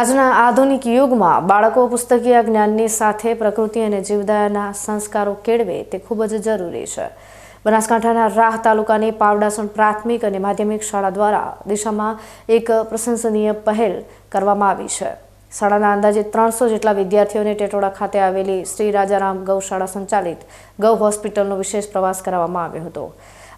આજના આધુનિક યુગમાં બાળકો પુસ્તકીય જ્ઞાનની સાથે પ્રકૃતિ અને જીવદયાના સંસ્કારો કેળવે તે ખૂબ જ જરૂરી છે. બનાસકાંઠાના રાહ તાલુકાની પાવડાસણ પ્રાથમિક અને માધ્યમિક શાળા દ્વારા દિશામાં એક પ્રશંસનીય પહેલ કરવામાં આવી છે. શાળાના અંદાજે ત્રણસો જેટલા વિદ્યાર્થીઓને ટેટોડા ખાતે આવેલી શ્રી રાજારામ ગૌશાળા સંચાલિત ગૌ હોસ્પિટલનો વિશેષ પ્રવાસ કરવામાં આવ્યો હતો.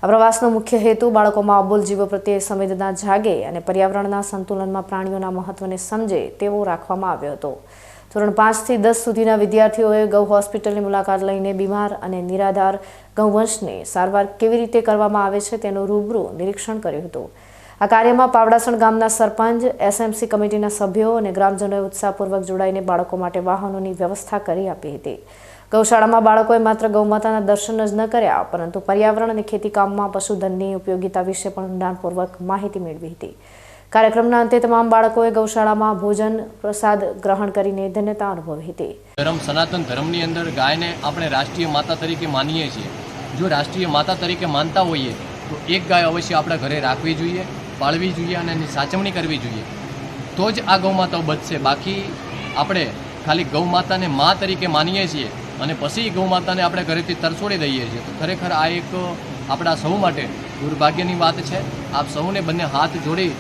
આ પ્રવાસનો મુખ્ય હેતુ બાળકોમાં અબોલ જીવો પ્રત્યે સંવેદના જાગે અને પર્યાવરણના સંતુલનમાં પ્રાણીઓના મહત્વને સમજે તેવો રાખવામાં આવ્યો હતો. ધોરણ પાંચથી દસ સુધીના વિદ્યાર્થીઓએ ગૌ હોસ્પિટલની મુલાકાત લઈને બીમાર અને નિરાધાર ગૌવંશને સારવાર કેવી રીતે કરવામાં આવે છે તેનું રૂબરૂ નિરીક્ષણ કર્યું હતું. આ કાર્યમાં પાવડાસણ ગામના સરપંચ, એસએમસી કમિટીના સભ્યો અને ગ્રામજનોએ ઉત્સાહપૂર્વક જોડાઈને બાળકો માટે વાહનોની વ્યવસ્થા કરી આપી હતી. ગૌશાળામાં બાળકોએ માત્ર ગૌમાતાના દર્શન જ ન કર્યા, પરંતુ પર્યાવરણ અને ખેતીકામમાં પશુધનની ઉપયોગિતા વિશે પણ ઊંડાણપૂર્વક માહિતી મેળવી હતી. કાર્યક્રમના અંતે તમામ બાળકોએ ગૌશાળામાં ભોજન, પ્રસાદ ગ્રહણ કરીને ધન્યતા અનુભવી હતી. ધર્મ સનાતન ધર્મની અંદર ગાયને આપણે રાષ્ટ્રીય માતા તરીકે માનીએ છીએ. જો રાષ્ટ્રીય માતા તરીકે માનતા હોઈએ, તો એક ગાય અવશ્ય આપણા ઘરે રાખવી જોઈએ, પાળવી જોઈએ અને એની સાચવણી કરવી જોઈએ. તો જ આ ગૌમાતાઓ બચશે. બાકી આપણે ખાલી ગૌમાતાને મા તરીકે માનીએ છીએ. અને પછી ગૌ માતાને આપણે ઘરેથી તરછોડી દઈએ છીએ. તો ખરેખર આ એક આપણા સૌ માટે દુર્ભાગ્યની વાત છે. આપ સૌને બંને હાથ જોડી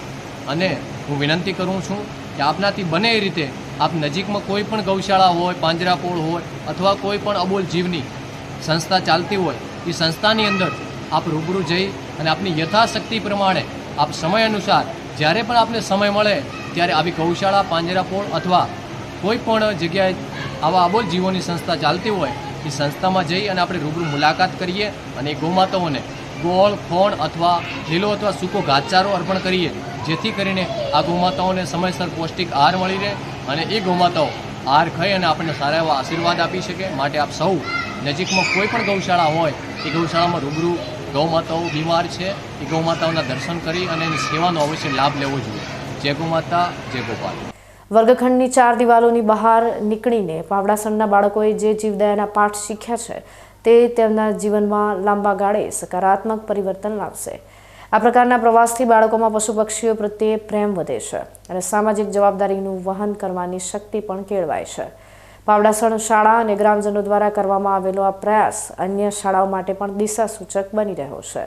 અને હું વિનંતી કરું છું કે આપનાથી બને એ રીતે આપ નજીકમાં કોઈ પણ ગૌશાળા હોય પાંજરાપોળ હોય અથવા કોઈ પણ અબોલ જીવની સંસ્થા ચાલતી હોય, એ સંસ્થાની અંદર આપ રૂબરૂ જઈ અને આપની યથાશક્તિ પ્રમાણે આપ સમય અનુસાર જ્યારે પણ આપને સમય મળે, ત્યારે આવી ગૌશાળા પાંજરાપોળ અથવા કોઈ પણ જગ્યાએ આવા અબોલ જીવોની સંસ્થા ચાલતી હોય, એ સંસ્થામાં જઈ અને આપણે રૂબરૂ મુલાકાત કરીએ અને એ ગૌમાતાઓને ગોળ, ખોણ અથવા લીલો અથવા સૂકો ઘાસચારો અર્પણ કરીએ, જેથી કરીને આ ગૌમાતાઓને સમયસર પૌષ્ટિક આહાર મળી રહે અને એ ગૌમાતાઓ આહાર ખાઈ અને આપણને સારા એવા આશીર્વાદ આપી શકે. માટે આપ સૌ નજીકમાં કોઈ પણ ગૌશાળા હોય, એ ગૌશાળામાં રૂબરૂ ગૌમાતાઓ બીમાર છે, એ ગૌમાતાઓના દર્શન કરી અને એની સેવાનો અવશ્ય લાભ લેવો જોઈએ. જય ગૌમાતા, જય ગોપાલ. વર્ગખંડની ચાર દિવાલોની બહાર નીકળીને પાવડાસણના બાળકોએ જે જીવદયાના પાઠ શીખ્યા છે, તે તેમના જીવનમાં લાંબા ગાળે સકારાત્મક પરિવર્તન લાવશે. આ પ્રકારના પ્રવાસથી બાળકોમાં પશુ પક્ષીઓ પ્રત્યે પ્રેમ વધે છે અને સામાજિક જવાબદારીનું વહન કરવાની શક્તિ પણ કેળવાય છે. પાવડાસણ શાળા અને ગ્રામજનો દ્વારા કરવામાં આવેલો આ પ્રયાસ અન્ય શાળાઓ માટે પણ દિશાસૂચક બની રહ્યો છે.